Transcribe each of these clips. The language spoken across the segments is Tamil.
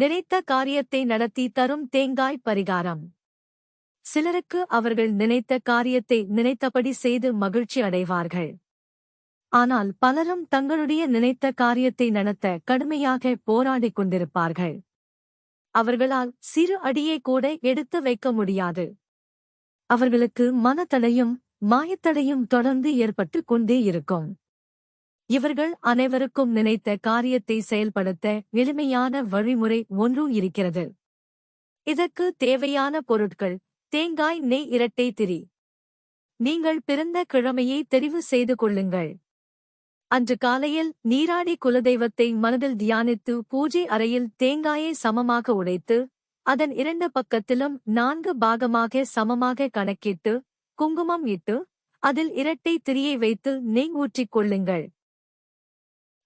நினைத்த காரியத்தை நடத்தி தரும் தேங்காய் பரிகாரம். சிலருக்கு அவர்கள் நினைத்த காரியத்தை நினைத்தபடி செய்து மகிழ்ச்சி அடைவார்கள். ஆனால் பலரும் தங்களுடைய நினைத்த காரியத்தை நடத்த கடுமையாக போராடிக் கொண்டிருப்பார்கள். அவர்களால் சிறு அடியை கூட எடுத்து வைக்க முடியாது. அவர்களுக்கு மனத்தடையும் மாயத்தடையும் தொடர்ந்து ஏற்பட்டுக் கொண்டே இருக்கும். இவர்கள் அனைவருக்கும் நினைத்த காரியத்தை செயல்படுத்த எளிமையான வழிமுறை ஒன்று இருக்கிறது. இதற்கு தேவையான பொருட்கள் தேங்காய் நெய் இரட்டை திரி. நீங்கள் பிறந்த கிழமையை தெரிவு செய்து கொள்ளுங்கள். அன்று காலையில் நீராடி குலதெய்வத்தை மனதில் தியானித்து பூஜை அறையில் தேங்காயை சமமாக உடைத்து அதன் இரண்டு பக்கத்திலும் நான்கு பாகமாக சமமாக கணக்கிட்டு குங்குமம் இட்டு அதில் இரட்டை திரியை வைத்து நெய் ஊற்றிக் கொள்ளுங்கள்.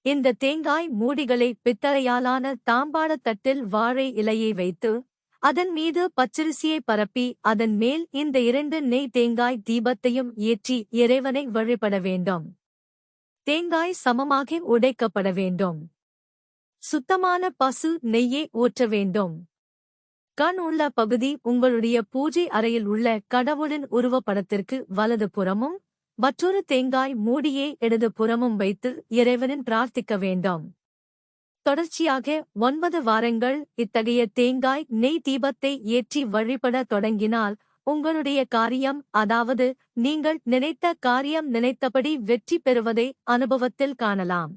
இந்த தேங்காய் மூடிகளை பித்தளையாலான தாம்பாளத் தட்டில் வாழை இலையை வைத்து அதன் மீது பச்சரிசியை பரப்பி அதன் மேல் இந்த இரண்டு நெய் தேங்காய் தீபத்தையும் ஏற்றி இறைவனை வழிபட வேண்டும். தேங்காய் சமமாக உடைக்கப்பட வேண்டும். சுத்தமான பசு நெய்யை ஊற்ற வேண்டும். கண் உள்ள பகுதி உங்களுடைய பூஜை அறையில் உள்ள கடவுளின் உருவப்படத்திற்கு வலது புறமும் மற்றொரு தேங்காய் மூடியே இடது புறமும் வைத்து இறைவனின் பிரார்த்திக்க வேண்டும். தொடர்ச்சியாக ஒன்பது வாரங்கள் இத்தகைய தேங்காய் நெய் தீபத்தை ஏற்றி வழிபட தொடங்கினால் உங்களுடைய காரியம் அதாவது நீங்கள் நினைத்த காரியம் நினைத்தபடி வெற்றி பெறுவதை அனுபவத்தில் காணலாம்.